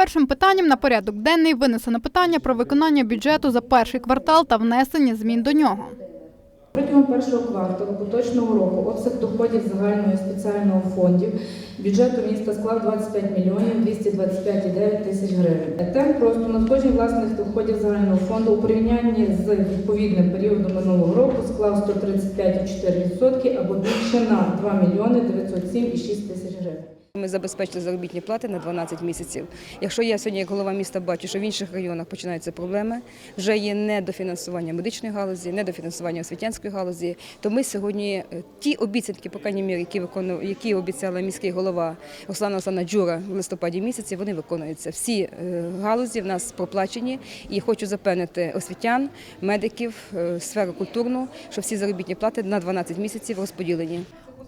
Першим питанням на порядок денний винесено питання про виконання бюджету за перший квартал та внесення змін до нього. Протягом першого кварталу поточного року обсяг доходів загального спеціального фондів бюджету міста склав 25 мільйонів 225,9 тисяч гривень. Темп росту надходжень власних доходів загального фонду у порівнянні з відповідним періодом минулого року склав 135,4% або більше на 2 мільйони 907,6 тисяч гривень. Ми забезпечили заробітні плати на 12 місяців. Якщо я сьогодні, як голова міста, бачу, що в інших районах починаються проблеми, вже є недофінансування медичної галузі, недофінансування освітянської галузі, то ми сьогодні е, ті обіцянки, по крайній мірі, які виконував, які обіцяла міський голова Руслана Олександровна Джура в листопаді місяці, вони виконуються. Всі е, галузі в нас проплачені. І хочу запевнити освітян, медиків, е, сферу культурну, що всі заробітні плати на 12 місяців розподілені.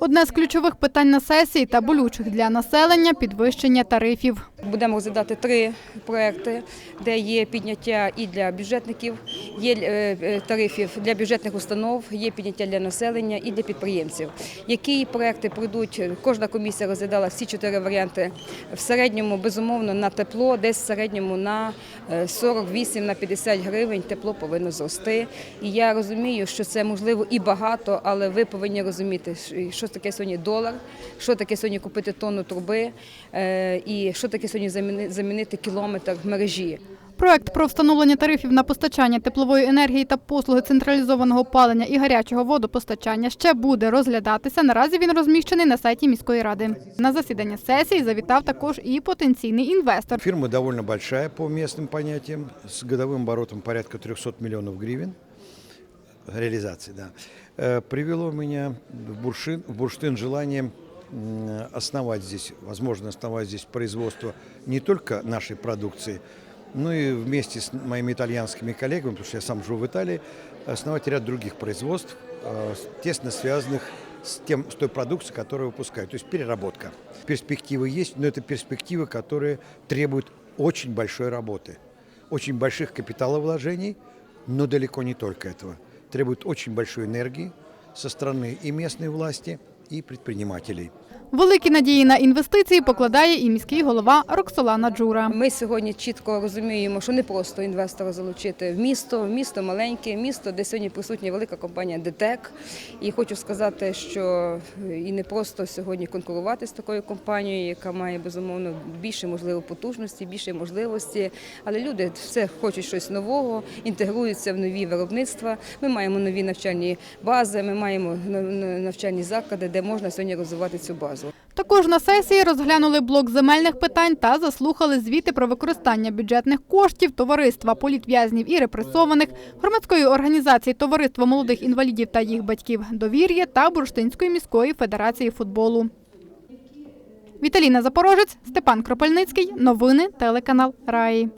Одне з ключових питань на сесії та болючих для населення підвищення тарифів. Будемо розглядати три проекти, де є підняття і для бюджетників, є е, е, тарифів для бюджетних установ, є підняття для населення і для підприємців. Які проекти пройдуть? Кожна комісія розглядала всі чотири варіанти. В середньому, безумовно, на тепло, десь в середньому на е, 48 на 50 гривень тепло повинно зрости. І я розумію, що це можливо і багато, але ви повинні розуміти, що таке сьогодні долар, що таке сьогодні купити тонну труби е, і що таке сьогодні заміни- замінити кілометр мережі. Проект про встановлення тарифів на постачання теплової енергії та послуги централізованого опалення і гарячого водопостачання ще буде розглядатися. Наразі він розміщений на сайті міської ради. На засідання сесії завітав також і потенційний інвестор. Фирма довольно большая по местным понятиям, с годовым оборотом порядка 300 миллионов гривен. Реализации, да. Э, Привело меня в Бурштин, в Бурштин желание м, основать здесь, возможно, основать здесь производство не только нашей продукции, Но и вместе с моими итальянскими коллегами, потому что я сам живу в Италии, основать ряд других производств, э, тесно связанных с, тем, с той продукцией, которую выпускают. То есть переработка. Перспективы есть, но это перспективы, которые требуют очень большой работы, очень больших капиталовложений, но далеко не только этого. Требуют очень большой энергии со стороны и местной власти, и предпринимателей. Великі надії на інвестиції покладає і міський голова Роксолана Джура. Ми сьогодні чітко розуміємо, що не просто інвестора залучити в місто, місто маленьке, місто, де сьогодні присутня велика компанія ДТЕК. І хочу сказати, що і не просто сьогодні конкурувати з такою компанією, яка має безумовно більше можливо потужності, більше можливості. Але люди все хочуть щось нового, інтегруються в нові виробництва. Ми маємо нові навчальні бази, ми маємо навчальні заклади, де можна сьогодні розвивати цю базу. Також на сесії розглянули блок земельних питань та заслухали звіти про використання бюджетних коштів товариства політв'язнів і репресованих, громадської організації Товариство молодих інвалідів та їх батьків Довір'я та Бурштинської міської федерації футболу. Віталіна Запорожець, Степан Кропельницький. Новини телеканал Раї.